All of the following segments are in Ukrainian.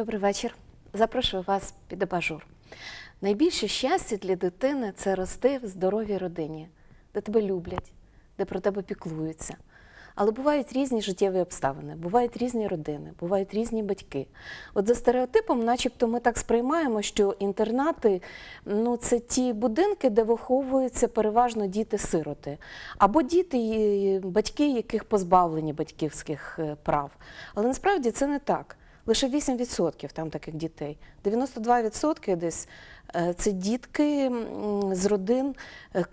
Добрий вечір. Запрошую вас під абажур. Найбільше щастя для дитини це рости в здоровій родині, де тебе люблять, де про тебе піклуються. Але бувають різні життєві обставини, бувають різні родини, бувають різні батьки. От за стереотипом, начебто, ми так сприймаємо, що інтернати ну, це ті будинки, де виховуються переважно діти-сироти, або діти, батьки, яких позбавлені батьківських е, прав. Але насправді це не так. Лише 8% там таких дітей. 92% десь е, це дітки з родин. е,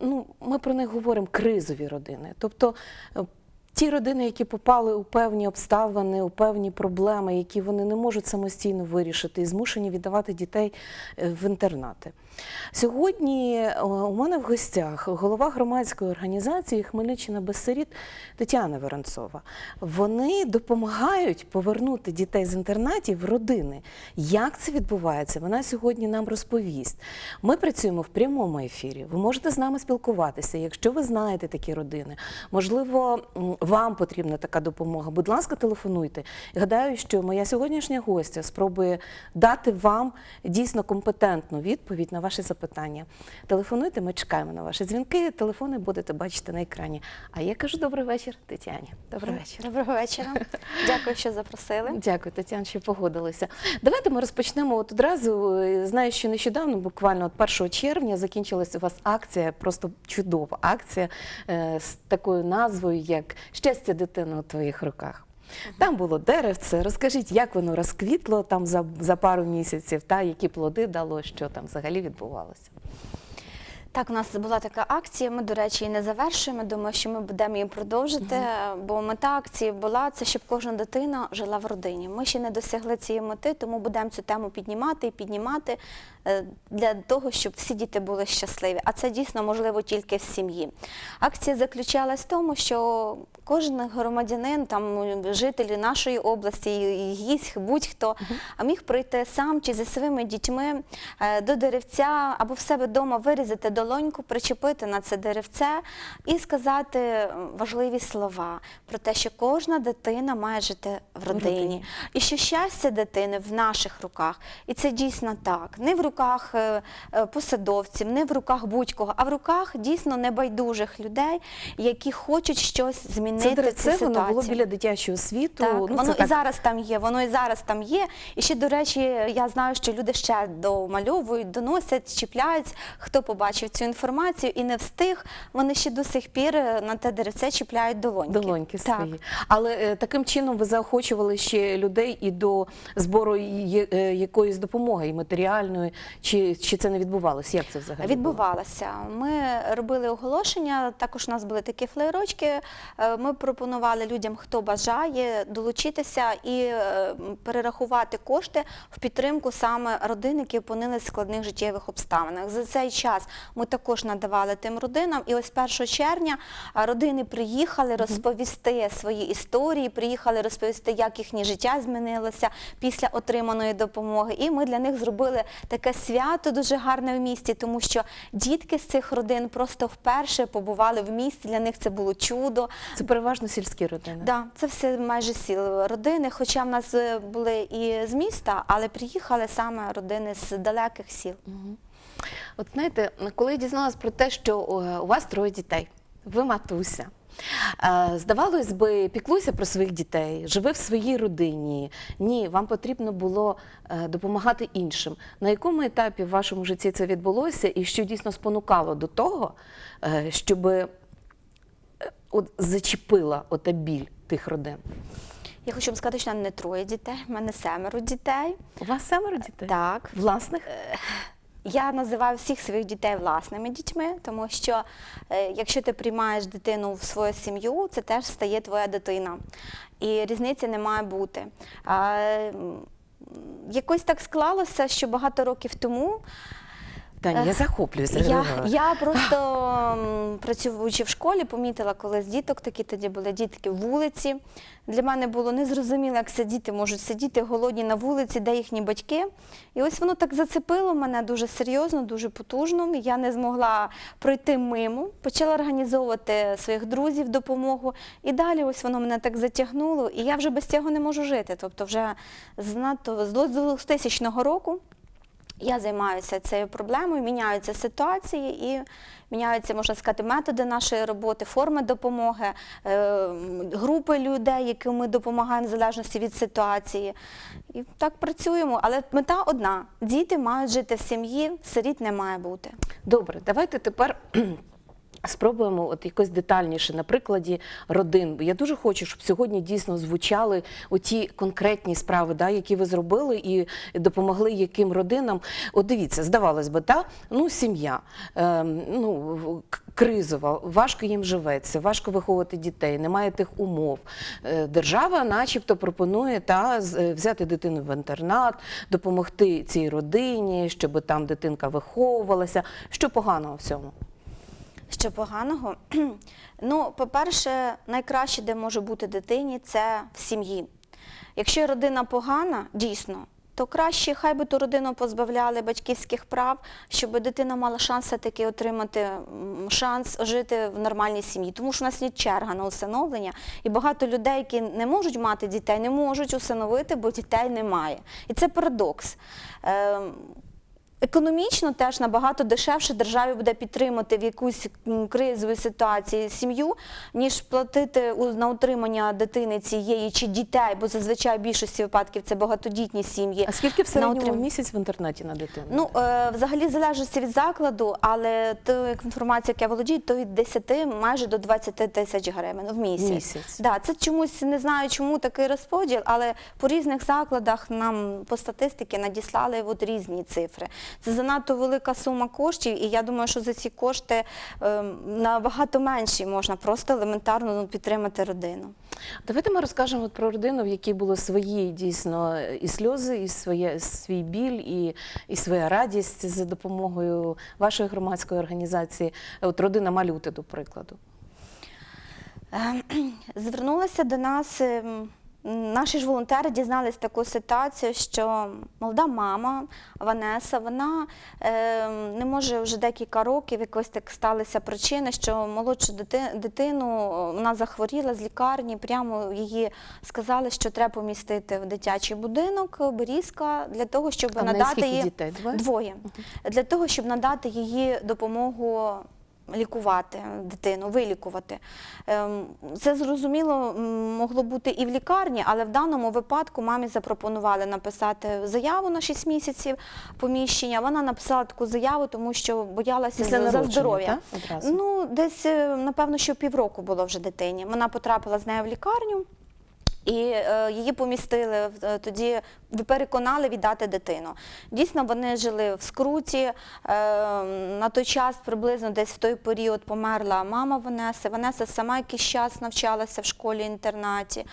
Ну, ми про них говоримо кризові родини. Тобто е, ті родини, які попали у певні обставини, у певні проблеми, які вони не можуть самостійно вирішити, і змушені віддавати дітей е, в інтернати. Сьогодні е, у мене в гостях голова громадської організації Хмельниччина без сиріт Тетяна Воронцова. Вони допомагають повернути дітей з інтернатів в родини. Як це відбувається? Вона сьогодні нам розповість. Ми працюємо в прямому ефірі. Ви можете з нами спілкуватися. Якщо ви знаєте такі родини, можливо, вам потрібна така допомога. Будь ласка, телефонуйте. Гадаю, що моя сьогоднішня гостя спробує дати вам дійсно компетентну відповідь на ваші запитання. Телефонуйте, ми чекаємо на ваші дзвінки. Телефони будете бачити на екрані. А я кажу добрий вечір, Тетяні. Добрий вечір. Доброго вечора. Дякую, що запросили. Дякую, Тетяна, що погодилися. Давайте ми розпочнемо от одразу. Знаю, що нещодавно, буквально от 1 червня, закінчилася у вас акція, просто чудова акція е, з такою назвою, як Щастя дитини у твоїх руках. Там було деревце. Розкажіть, як воно розквітло там за, за пару місяців, та які плоди дало, що там взагалі відбувалося. Так, у нас була така акція. Ми, до речі, її не завершуємо. Думаю, що ми будемо її продовжити. Бо мета акції була це, щоб кожна дитина жила в родині. Ми ще не досягли цієї мети, тому будемо цю тему піднімати і піднімати для того, щоб всі діти були щасливі. А це дійсно можливо тільки в сім'ї. Акція заключалась в тому, що кожен громадянин, там жителі нашої області, гість, будь-хто, міг прийти сам чи зі своїми дітьми е, до деревця або в себе вдома вирізати долоньку, причепити на це деревце і сказати важливі слова про те, що кожна дитина має жити в родині, родині. і що щастя дитини в наших руках. І це дійсно так. Не в руках е, е, посадовців, не в руках будь-кого, а в руках дійсно небайдужих людей, які хочуть щось змінити. Це цю деревце воно було біля дитячого світу. Так, ну, воно і так зараз там є, воно і зараз там є. І ще, до речі, я знаю, що люди ще домальовують, доносять, чіпляють, хто побачив цю інформацію і не встиг, вони ще до сих пір е, на те деревце чіпляють долоньки. Долоньки так. свої. Але таким чином ви заохочували ще людей і до збору якоїсь допомоги, і матеріальної, чи, чи це не відбувалося? Як це взагалі? було? Відбувалося. Ми робили оголошення. Також у нас були такі флеєрочки. Е, Ми пропонували людям, хто бажає долучитися і е, перерахувати кошти в підтримку саме родин, які опинилися в складних життєвих обставинах. За цей час ми також надавали тим родинам. І ось 1 червня родини приїхали розповісти свої історії, приїхали розповісти, як їхнє життя змінилося після отриманої допомоги. І ми для них зробили таке свято дуже гарне в місті, тому що дітки з цих родин просто вперше побували в місті. Для них це було чудо. Це переважно сільські родини. Да, це все майже сіл родини. Хоча в нас е, були і з міста, але приїхали саме родини з далеких сіл. От знаєте, коли я дізналась про те, що е, у вас троє дітей, ви матуся. е, Здавалось би, піклуйся про своїх дітей, живи в своїй родині. Ні, вам потрібно було е, допомагати іншим. На якому етапі в вашому житті це відбулося, і що дійсно спонукало до того, е, щоб от зачепила ота біль тих родин? Я хочу вам сказати, що в мене не троє дітей, в мене семеро дітей. У вас семеро дітей? Так. Власних? Я називаю всіх своїх дітей власними дітьми, тому що е, якщо ти приймаєш дитину в свою сім'ю, це теж стає твоя дитина. І різниці не має бути. Якось так склалося, що багато років тому Таня, я захоплююся. Я, я просто м, працюючи в школі, помітила, коли з діток такі тоді були дітки вулиці. Для мене було незрозуміло, як це діти можуть сидіти голодні на вулиці, де їхні батьки. І ось воно так зацепило мене дуже серйозно, дуже потужно. Я не змогла пройти мимо, почала організовувати своїх друзів допомогу. І далі ось воно мене так затягнуло, і я вже без цього не можу жити. Тобто, вже з надто з 2000 року я займаюся цією проблемою, міняються ситуації і міняються, можна сказати, методи нашої роботи, форми допомоги, е, групи людей, яким ми допомагаємо в залежності від ситуації. І так працюємо. Але мета одна: діти мають жити в сім'ї, сиріт не має бути. Добре, давайте тепер. Спробуємо от якось детальніше на прикладі родин. Я дуже хочу, щоб сьогодні дійсно звучали оті конкретні справи, да, які ви зробили і допомогли яким родинам. От дивіться, здавалось би, та ну сім'я ем, ну кризова, важко їм живеться, важко виховувати дітей, немає тих умов. Е, Держава, начебто, пропонує та е, взяти дитину в інтернат, допомогти цій родині, щоб там дитинка виховувалася. Що поганого в цьому? Що поганого? Ну, по-перше, найкраще, де може бути дитині, це в сім'ї. Якщо родина погана, дійсно, то краще хай би ту родину позбавляли батьківських прав, щоб дитина мала шанс таки отримати шанс жити в нормальній сім'ї. Тому що у нас є черга на усиновлення, і багато людей, які не можуть мати дітей, не можуть усиновити, бо дітей немає. І це парадокс. Економічно теж набагато дешевше державі буде підтримати в якусь м, кризовій ситуації сім'ю, ніж платити на утримання дитини цієї чи дітей, бо зазвичай в більшості випадків це багатодітні сім'ї. А скільки в середньому утрим- місяць в інтернаті на дитину? Ну, е, взагалі в залежності від закладу, але ту інформацію, яку я володію, то від 10 майже до 20 тисяч гривень в місяць. Місяць. Да, це чомусь не знаю, чому такий розподіл, але по різних закладах нам по статистиці надіслали от різні цифри. Це занадто велика сума коштів, і я думаю, що за ці кошти е, набагато менші можна просто елементарно ну, підтримати родину. Давайте ми розкажемо от про родину, в якій було свої дійсно і сльози, і своє свій біль, і, і своя радість за допомогою вашої громадської організації. От родина Малюти, до прикладу. Е, Звернулася до нас. Наші ж волонтери дізнались таку ситуацію, що молода мама Ванеса, вона е, не може вже декілька років, якось так сталися причини, що молодшу дити- дитину е, вона захворіла з лікарні, прямо її сказали, що треба помістити в дитячий будинок е, Берізка для того, щоб А надати їй дітей? Двоє? Двоє. Для того, щоб надати її допомогу лікувати дитину, вилікувати. Ем, Це зрозуміло могло бути і в лікарні, але в даному випадку мамі запропонували написати заяву на 6 місяців поміщення. Вона написала таку заяву, тому що боялася Після за, здоров'я. Ну, десь, е, напевно, що півроку було вже дитині. Вона потрапила з нею в лікарню. І е, її помістили е, тоді, переконали віддати дитину. Дійсно, вони жили в скруті. Е, на той час приблизно десь в той період померла мама Ванеси. Ванеса сама якийсь час навчалася в школі-інтернаті.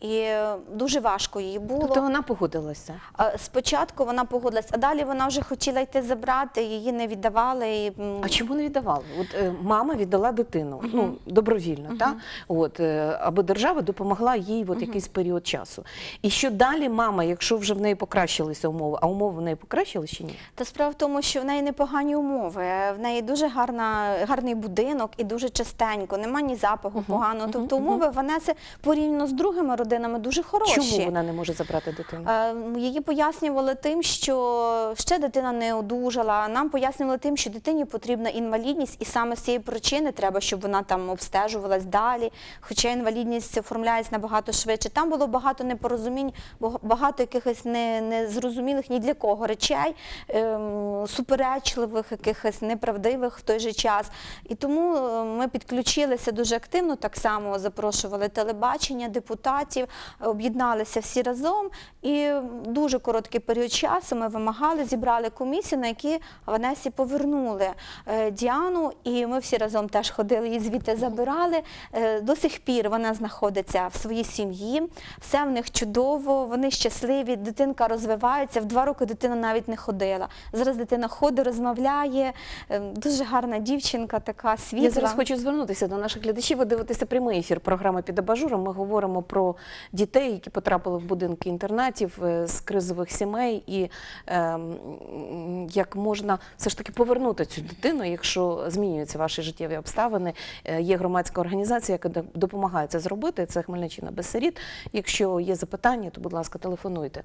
І е, дуже важко їй було. Тобто вона погодилася. Спочатку вона погодилась, а далі вона вже хотіла йти забрати, її не віддавали. І, А чому не віддавали? От е, мама віддала дитину ну, добровільно, та? От, е, аби держава допомогла їй в якийсь період часу. І що далі мама, якщо вже в неї покращилися умови, а умови в неї покращились чи ні? Та справа в тому, що в неї непогані умови. В неї дуже гарна, гарний будинок і дуже частенько, нема ні запаху поганого. Тобто умови Ванеси порівняно з другими родинами дуже хороші. Чому вона не може забрати дитину? Е, Її пояснювали тим, що ще дитина не одужала. Нам пояснювали тим, що дитині потрібна інвалідність, і саме з цієї причини треба, щоб вона там обстежувалась далі. Хоча інвалідність оформляється набагато швидше. Там було багато непорозумінь, багато якихось незрозумілих ні для кого речей, ем, суперечливих, якихось неправдивих в той же час. І тому е, ми підключилися дуже активно, так само запрошували телебачення, депутатів. Інтернатів, об'єдналися всі разом. І дуже короткий період часу ми вимагали, зібрали комісію, на якій в Одесі повернули е, Діану, і ми всі разом теж ходили її звідти забирали. Е, До сих пір вона знаходиться в своїй сім'ї, все в них чудово, вони щасливі, дитинка розвивається. В два роки дитина навіть не ходила. Зараз дитина ходить, розмовляє. Е, Дуже гарна дівчинка, така світла. Я зараз хочу звернутися до наших глядачів. Ви дивитеся прямий ефір програми під абажуром. Ми говоримо про дітей, які потрапили в будинки інтернатів е, з кризових сімей, і ем, як можна все ж таки повернути цю дитину, якщо змінюються ваші життєві обставини. Е, Є громадська організація, яка допомагає це зробити. Це Хмельниччина без сиріт. Якщо є запитання, то будь ласка, телефонуйте.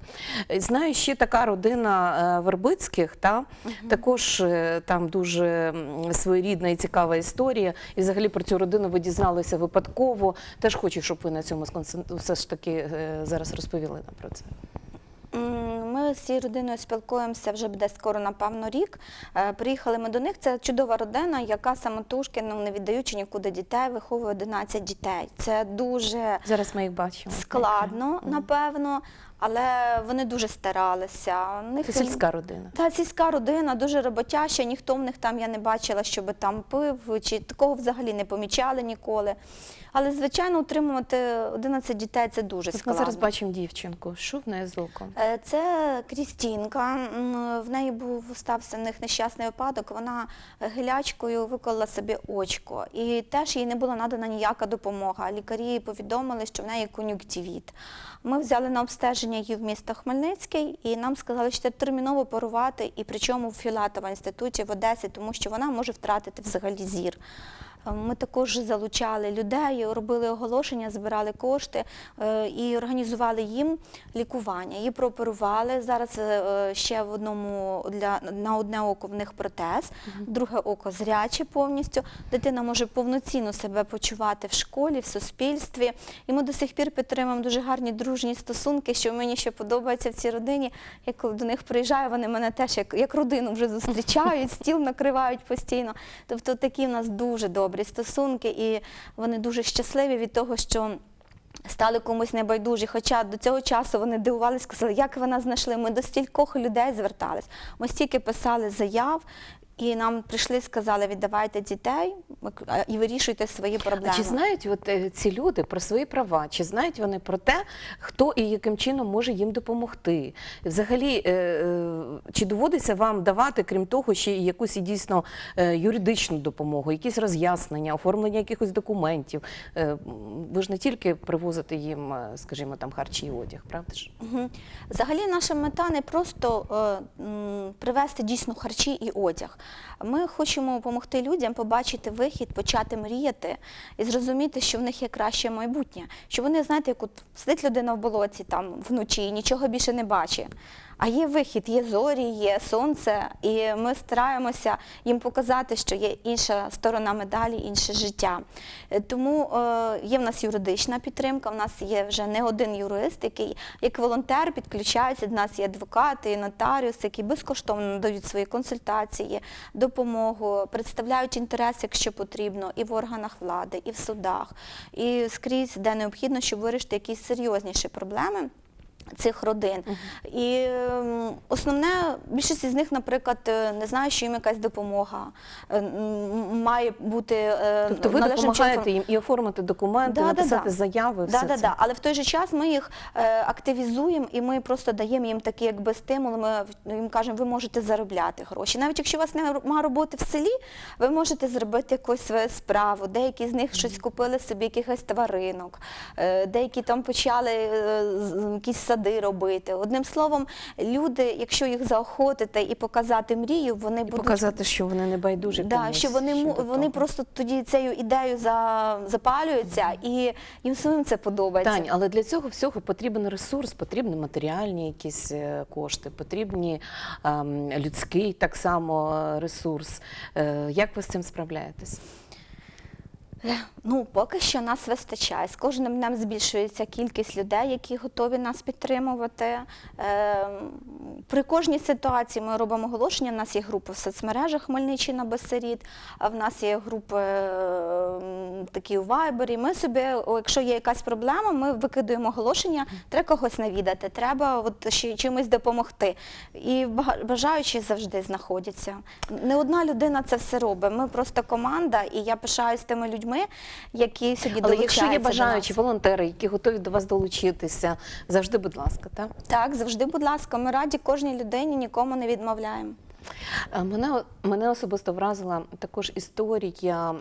Е, Знаю, ще така родина Вербицьких, та також е, там дуже своєрідна і цікава історія. І взагалі про цю родину ви дізналися випадково. Теж хочу, щоб ви на цьому сконцен- все ж таки е, зараз розповіли нам про це. Ми з цією родиною спілкуємося вже буде скоро, напевно, рік. Е, Приїхали ми до них. Це чудова родина, яка самотужки, ну не віддаючи нікуди дітей, виховує 11 дітей. Це дуже Зараз ми їх бачимо. складно, напевно, але вони дуже старалися. У них Це сільська родина. та сільська родина дуже роботяща, ніхто в них там я не бачила, щоб там пив, чи такого взагалі не помічали ніколи. Але, звичайно, утримувати 11 дітей це дуже От Ми зараз бачимо дівчинку. Що в неї з оком? Е, Це Крістінка. В неї був стався в них нещасний випадок. Вона гилячкою виколола собі очко, і теж їй не була надана ніяка допомога. Лікарі повідомили, що в неї кон'юктивіт. Ми взяли на обстеження її в місто Хмельницький, і нам сказали, що це терміново порувати, і причому в Філатова інституті в Одесі, тому що вона може втратити взагалі зір. Е, Ми також залучали людей, робили оголошення, збирали кошти е, і організували їм лікування. Її прооперували. Зараз е, ще в одному для на одне око в них протез, друге око зряче повністю. Дитина може повноцінно себе почувати в школі, в суспільстві. І ми до сих пір підтримуємо дуже гарні дружні стосунки, що мені ще подобається в цій родині. Я коли до них приїжджаю, вони мене теж як, як родину вже зустрічають, стіл накривають постійно. Тобто такі в нас дуже добрі стосунки, і вони дуже щасливі від того, що. Стали комусь небайдужі, хоча до цього часу вони дивувалися, сказали, як ви нас знайшли. Ми до стількох людей звертались. Ми стільки писали заяв, і нам прийшли, сказали, віддавайте дітей і вирішуйте свої проблеми. А чи знають от, е, ці люди про свої права? Чи знають вони про те, хто і яким чином може їм допомогти? Взагалі, е, е, чи доводиться вам давати, крім того, ще якусь і дійсно юридичну допомогу, якісь роз'яснення, оформлення якихось документів? Ви ж не тільки привозите їм, скажімо, там харчі і одяг, правда ж? Взагалі, наша мета не просто привезти дійсно харчі і одяг. Ми хочемо допомогти людям побачити вихід, почати мріяти і зрозуміти, що в них є краще майбутнє. Що вони, знаєте, як от сидить людина в болоті там вночі і нічого більше не бачить. А є вихід, є зорі, є сонце, і ми стараємося їм показати, що є інша сторона медалі, інше життя. Е, Тому е, є в нас юридична підтримка, в нас є вже не один юрист, який як волонтер підключається. До нас є адвокати, і нотаріуси, які безкоштовно надають свої консультації, допомогу, представляють інтерес, якщо потрібно, і в органах влади, і в судах, і скрізь, де необхідно, щоб вирішити якісь серйозніші проблеми. Цих родин. І ем, основне, більшість з них, наприклад, е, не знає, що їм якась допомога е, має бути. е, Тобто ви допомагаєте їм і оформити документи, Да, написати да. заяви, Да, все да, це? да. Але в той же час ми їх активізуємо і ми просто даємо їм такі якби стимули. Ми їм кажемо, ви можете заробляти гроші. Навіть якщо у вас немає роботи в селі, ви можете зробити якусь свою справу. Деякі з них щось купили собі якихось тваринок, деякі там почали якісь сади робити. Одним словом, люди, якщо їх заохотити і показати мрію, вони І будуть показати, що вони не байдужі. Да, комусь що вони вони просто тоді цією ідеєю за, запалюються, і їм самим це подобається. Тань, але для цього всього потрібен ресурс, потрібні матеріальні якісь е, кошти, потрібні ем, людський так само е, ресурс. Е, як ви з цим справляєтесь? Ну, поки що нас вистачає. З кожним днем збільшується кількість людей, які готові нас підтримувати. Е, При кожній ситуації ми робимо оголошення. У нас є групи в соцмережах Хмельниччина без сиріт, в нас є групи м, такі у Вайбері. Ми собі, якщо є якась проблема, ми викидуємо оголошення, треба когось навідати, треба от чимось допомогти. І бажаючі завжди знаходяться. Не одна людина це все робить. Ми просто команда, і я пишаюсь тими людьми, які сьогодні Але якщо є бажаючі волонтери, які готові до вас долучитися, завжди, будь ласка, так? Так, завжди, будь ласка, ми раді кожній людині, нікому не відмовляємо. Е, Мене, мене особисто вразила також історія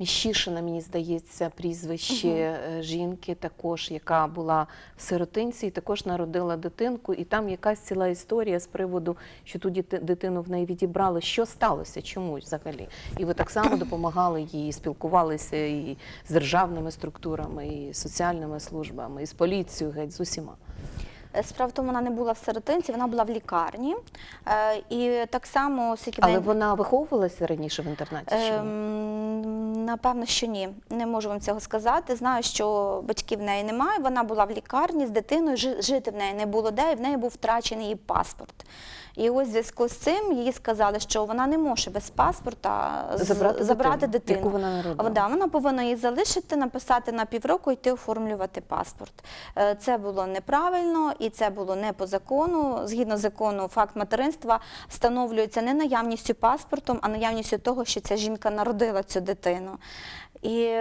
Міщишина, мені здається, прізвище е, жінки, також, яка була в сиротинці, і також народила дитинку. І там якась ціла історія з приводу, що ту дитину в неї відібрали. Що сталося? Чому взагалі? І ви так само допомагали їй, спілкувалися і з державними структурами, і з соціальними службами, і з поліцією, геть з усіма. Е, Справа в тому, вона не була в сиротинці, вона була в лікарні. Е, І так само, Але вона виховувалася раніше в інтернаті? чи? Ем, Напевно, що ні. Не можу вам цього сказати. Знаю, що батьків в неї немає. Вона була в лікарні з дитиною, жити в неї не було де, і в неї був втрачений її паспорт. І ось в зв'язку з цим їй сказали, що вона не може без паспорта Забрати забрати дитину, дитину. яку вона народила. Да, вона повинна її залишити, написати на півроку, йти оформлювати паспорт. Е, Це було неправильно і це було не по закону. Згідно закону, факт материнства встановлюється не наявністю паспортом, а наявністю того, що ця жінка народила цю дитину. І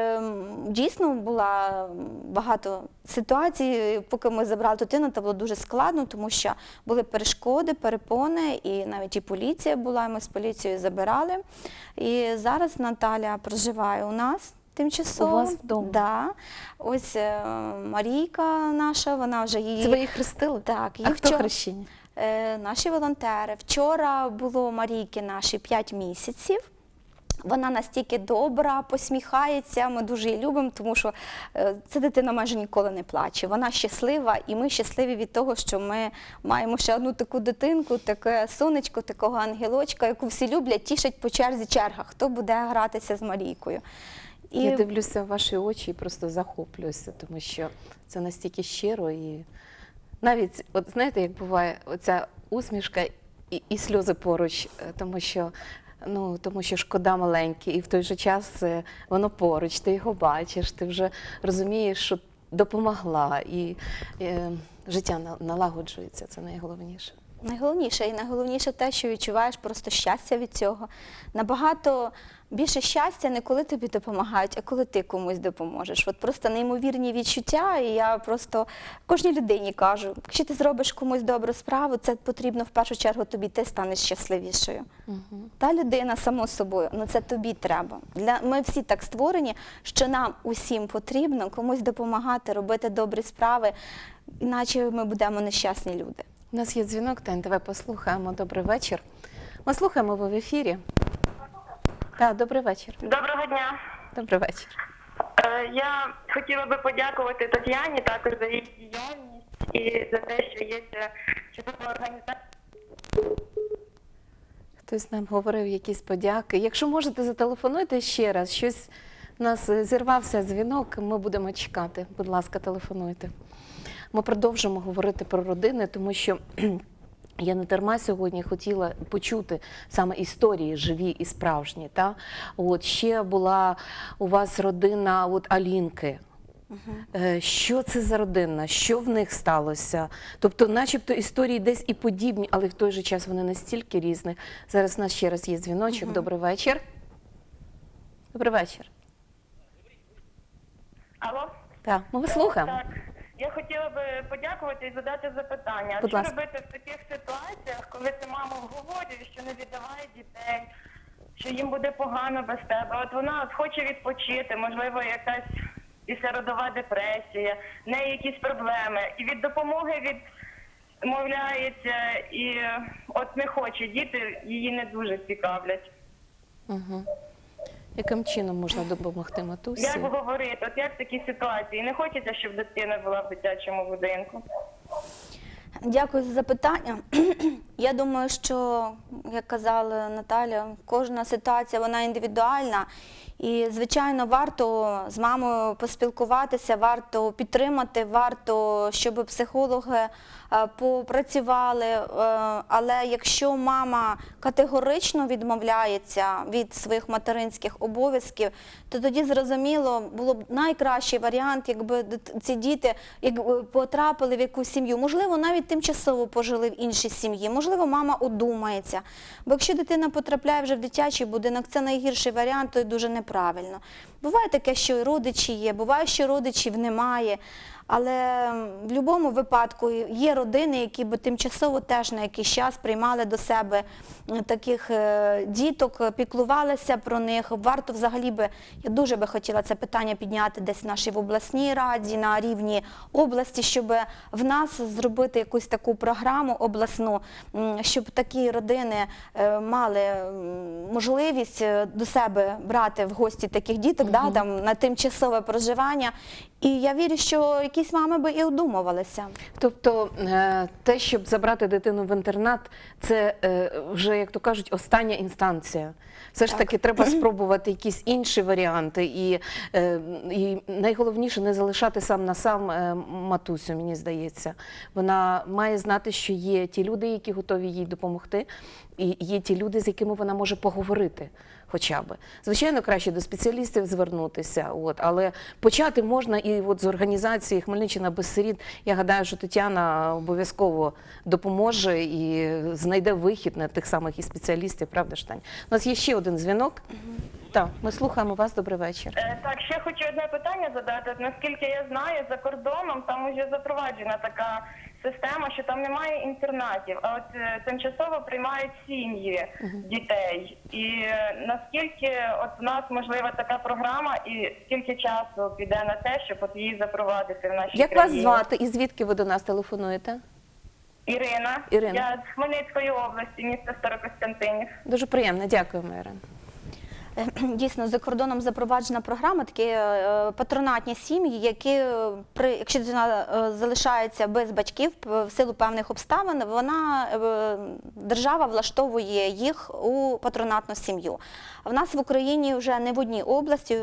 дійсно була багато ситуацій, поки ми забрали дитину, це було дуже складно, тому що були перешкоди, перепони, і навіть і поліція була, і ми з поліцією забирали. І зараз Наталя проживає у нас. Тимчасово. У вас вдома? Да. Ось е, Марійка наша, вона вже її. Це ви їх хрестили? Так, А хто вчора- хрещення? Е, наші волонтери. Вчора було Марійки наші 5 місяців. Вона настільки добра, посміхається. Ми дуже її любимо, тому що е, ця дитина майже ніколи не плаче. Вона щаслива, і ми щасливі від того, що ми маємо ще одну таку дитинку, таке сонечко, такого ангелочка, яку всі люблять, тішать по черзі черга. Хто буде гратися з Марійкою? І Я дивлюся в ваші очі і просто захоплююся, тому що це настільки щиро і навіть, от знаєте, як буває, оця усмішка і, і сльози поруч, е, тому що. Ну, тому що шкода маленький, і в той же час е, воно поруч, ти його бачиш, ти вже розумієш, що допомогла, і і життя на- налагоджується, це найголовніше. Найголовніше і найголовніше те, що відчуваєш просто щастя від цього. Набагато більше щастя не коли тобі допомагають, а коли ти комусь допоможеш. От просто неймовірні відчуття. І я просто кожній людині кажу: якщо ти зробиш комусь добру справу, це потрібно в першу чергу тобі, ти станеш щасливішою. Та людина само собою, ну це тобі треба. Для ми всі так створені, що нам усім потрібно комусь допомагати, робити добрі справи, іначе ми будемо нещасні люди. У нас є дзвінок, давай послухаємо. Добрий вечір. Ми слухаємо ви в ефірі. Так, добрий вечір. Доброго дня. Добрий вечір. Е, Я хотіла би подякувати Тетяні також за її діяльність і за те, що є ця чудова організація. Хтось нам говорив якісь подяки. Якщо можете, зателефонуйте ще раз. Щось у нас е, зірвався дзвінок, ми будемо чекати. Будь ласка, телефонуйте. Ми продовжимо говорити про родини, тому що я не дарма сьогодні хотіла почути саме історії живі і справжні. Та? От ще була у вас родина от Алінки. Е, Що це за родина? Що в них сталося? Тобто, начебто, історії десь і подібні, але в той же час вони настільки різні. Зараз у нас ще раз є дзвіночок. Добрий вечір. Добрий вечір. Алло? Так, ми вас слухаємо. Так. Я хотіла би подякувати і задати запитання. Будь що ласка. робити в таких ситуаціях, коли ти мама вговорює, що не віддавай дітей, що їм буде погано без тебе. От вона от хоче відпочити, можливо, якась післяродова депресія, в неї якісь проблеми. І від допомоги відмовляється і е, от не хоче. Діти її не дуже цікавлять. Угу. Яким чином можна допомогти матусі? Як говорити, от як в такій ситуації? Не хочеться, щоб дитина була в дитячому будинку. Дякую за запитання. Я думаю, що, як казала Наталя, кожна ситуація вона індивідуальна. І, звичайно, варто з мамою поспілкуватися, варто підтримати, варто, щоб психологи е, попрацювали. Е, Але якщо мама категорично відмовляється від своїх материнських обов'язків, то тоді зрозуміло було б найкращий варіант, якби ці діти потрапили в якусь сім'ю. Можливо, навіть тимчасово пожили в іншій сім'ї. Можливо, мама одумається. Бо якщо дитина потрапляє вже в дитячий будинок, це найгірший варіант, то й дуже неправильно. Буває таке, що родичі є, буває, що родичів немає. Але в будь-якому випадку є родини, які би тимчасово теж на якийсь час приймали до себе таких е, діток, е, піклувалися про них. Варто взагалі би, я дуже би хотіла це питання підняти десь в нашій в обласній раді, на рівні області, щоб в нас зробити якусь таку програму обласну, щоб такі родини е, мали можливість е, до себе брати в гості таких діток, да, там, на тимчасове проживання. І я вірю, що якісь мами би і одумувалися. Тобто е, те, щоб забрати дитину в інтернат, це е, вже, як то кажуть, остання інстанція. Все ж Так. таки треба спробувати якісь інші варіанти. І, е, і найголовніше не залишати сам на сам матусю, мені здається. Вона має знати, що є ті люди, які готові їй допомогти, і є ті люди, з якими вона може поговорити. Хоча би звичайно, краще до спеціалістів звернутися, от але почати можна і от з організації Хмельниччина без сиріт. Я гадаю, що Тетяна обов'язково допоможе і знайде вихід на тих самих і спеціалістів. Правда ж Тань? У нас є ще один дзвінок. Так, ми слухаємо вас. Добрий вечір. Е, Так, ще хочу одне питання задати. Наскільки я знаю, за кордоном там вже запроваджена така система, що там немає інтернатів, а от е, тимчасово приймають сім'ї дітей. І е, наскільки от в нас можлива така програма, і скільки часу піде на те, щоб от її запровадити в нашій Як вас країні? звати і звідки ви до нас телефонуєте? Ірина. Ірина. Я з Хмельницької області, місто Старокостянтинів. Дуже приємно, дякуємо, Ірина. Е, Дійсно, за кордоном запроваджена програма, такі е, патронатні сім'ї, які е, при якщо дитина е, залишається без батьків в силу певних обставин, вона е, держава влаштовує їх у патронатну сім'ю. В нас в Україні вже не в одній області,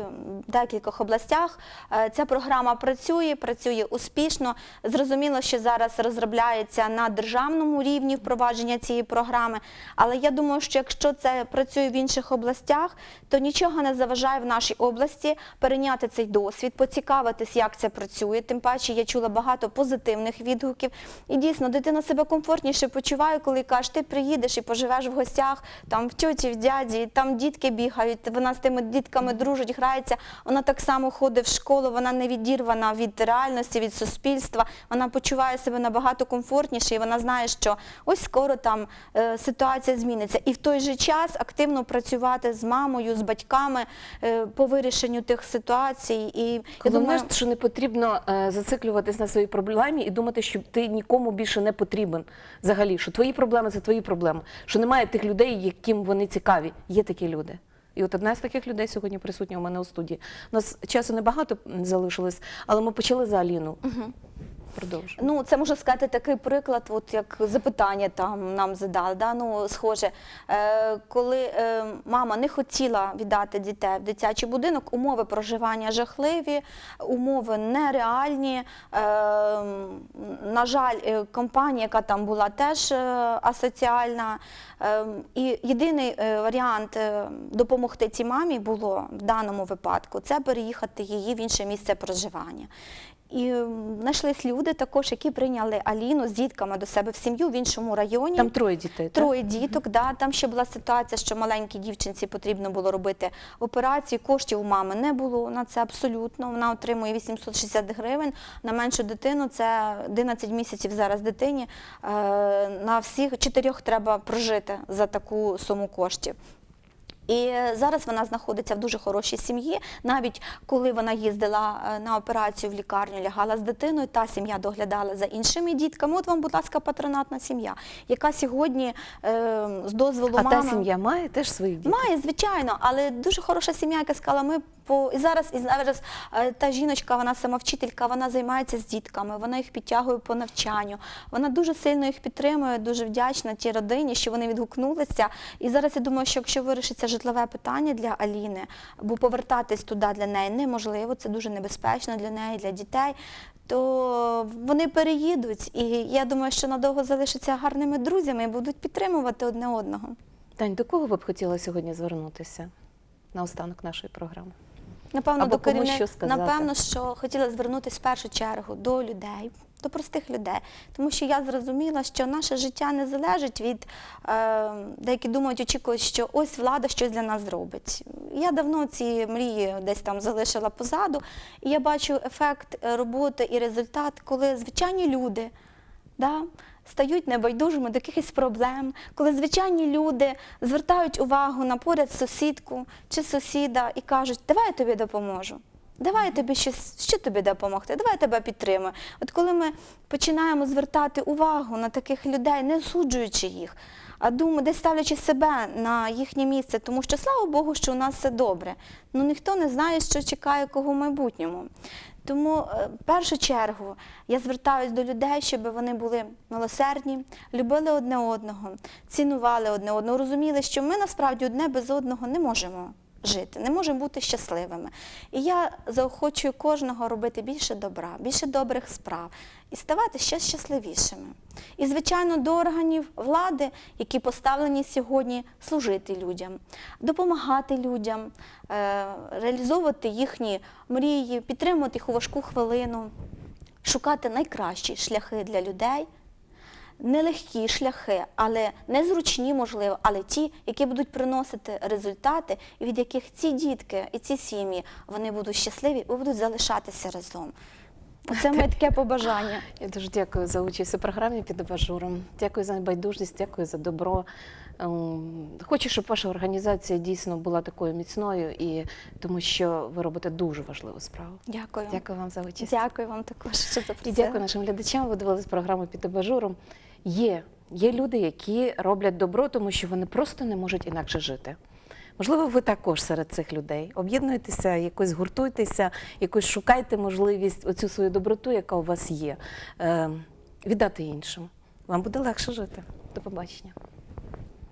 в декількох областях е, ця програма працює, працює успішно. Зрозуміло, що зараз розробляється на державному рівні впровадження цієї програми. Але я думаю, що якщо це працює в інших областях, то нічого не заважає в нашій області перейняти цей досвід, поцікавитись, як це працює. Тим паче я чула багато позитивних відгуків. І дійсно, дитина себе комфортніше почуває, коли каже, ти приїдеш і поживеш в гостях, там в тьоті, в дяді, там дітки бігають, вона з тими дітками дружить, грається. Вона так само ходить в школу, вона не відірвана від реальності, від суспільства. Вона почуває себе набагато комфортніше, і вона знає, що ось скоро там е, ситуація зміниться. І в той же час активно працювати з мамою, з батьками е, по вирішенню тих ситуацій. І Головне, що не потрібно е, зациклюватись на своїй проблемі і думати, що ти нікому більше не потрібен. Взагалі, що твої проблеми це твої проблеми, що немає тих людей, яким вони цікаві. Є такі люди. І от одна з таких людей сьогодні присутня у мене у студії. У нас часу небагато залишилось, але ми почали за Аліну. Продовжуємо. Ну, це можна сказати такий приклад, от як запитання там нам задали. Да? Ну, схоже, е, коли е, мама не хотіла віддати дітей в дитячий будинок, умови проживання жахливі, умови нереальні. Е, на жаль, е, компанія, яка там була, теж е, асоціальна. Е, і єдиний е, варіант допомогти цій мамі було в даному випадку це переїхати її в інше місце проживання. І знайшлись люди також, які прийняли Аліну з дітками до себе в сім'ю в іншому районі. Там троє дітей. так? Діток, да. там ще була ситуація, що маленькій дівчинці потрібно було робити операцію. Коштів у мами не було на це абсолютно. Вона отримує 860 гривень. На меншу дитину це 11 місяців зараз дитині. Е, На всіх чотирьох треба прожити за таку суму коштів. І зараз вона знаходиться в дуже хорошій сім'ї. Навіть коли вона їздила е, на операцію в лікарню, лягала з дитиною, та сім'я доглядала за іншими дітками. От вам, будь ласка, патронатна сім'я, яка сьогодні е, з дозволу А мами... та сім'я має теж своїх дітей? Має, звичайно, але дуже хороша сім'я, яка сказала, ми по і зараз, і зараз е, та жіночка, вона сама вчителька, вона займається з дітками, вона їх підтягує по навчанню. Вона дуже сильно їх підтримує, дуже вдячна тій родині, що вони відгукнулися. І зараз я думаю, що якщо вирішиться житлове питання для Аліни, бо повертатись туди для неї неможливо, це дуже небезпечно для неї, для дітей. То вони переїдуть, і я думаю, що надовго залишаться гарними друзями і будуть підтримувати одне одного. Тань, до кого ви б хотіла сьогодні звернутися на останок нашої програми? Напевно, Або до кому керівни- що? Напевно, що хотіла звернутися в першу чергу до людей, до простих людей. Тому що я зрозуміла, що наше життя не залежить від е, деякі думають, очікують, що ось влада щось для нас зробить. Я давно ці мрії десь там залишила позаду, і я бачу ефект е, роботи і результат, коли звичайні люди. Да? Стають небайдужими до якихось проблем, коли звичайні люди звертають увагу на поряд сусідку чи сусіда і кажуть, давай я тобі допоможу. Давай тобі щось, що тобі допомогти, давай тебе підтримую. От коли ми починаємо звертати увагу на таких людей, не осуджуючи їх, а думаю, десь ставлячи себе на їхнє місце, тому що слава Богу, що у нас все добре. Ну ніхто не знає, що чекає кого в майбутньому. Тому е, в першу чергу я звертаюсь до людей, щоб вони були милосердні, любили одне одного, цінували одне одного, розуміли, що ми насправді одне без одного не можемо жити, не можемо бути щасливими. І я заохочую кожного робити більше добра, більше добрих справ і ставати ще щасливішими. І, звичайно, до органів влади, які поставлені сьогодні служити людям, допомагати людям, е, реалізовувати їхні мрії, підтримувати їх у важку хвилину, шукати найкращі шляхи для людей. Нелегкі шляхи, але незручні, можливо, але ті, які будуть приносити результати, від яких ці дітки і ці сім'ї вони будуть щасливі і будуть залишатися разом. Це моє таке побажання. Я дуже дякую за участь у програмі під абажуром. Дякую за байдужність, дякую за добро. Ем, Хочу, щоб ваша організація дійсно була такою міцною, і тому що ви робите дуже важливу справу. Дякую. Дякую вам за участь. Дякую вам також, що І дякую нашим глядачам. Ви дивились програму під абажуром. Є, є люди, які роблять добро, тому що вони просто не можуть інакше жити. Можливо, ви також серед цих людей. Об'єднуйтеся, якось гуртуйтеся, якось шукайте можливість оцю свою доброту, яка у вас є, е, віддати іншим. Вам буде легше жити. До побачення.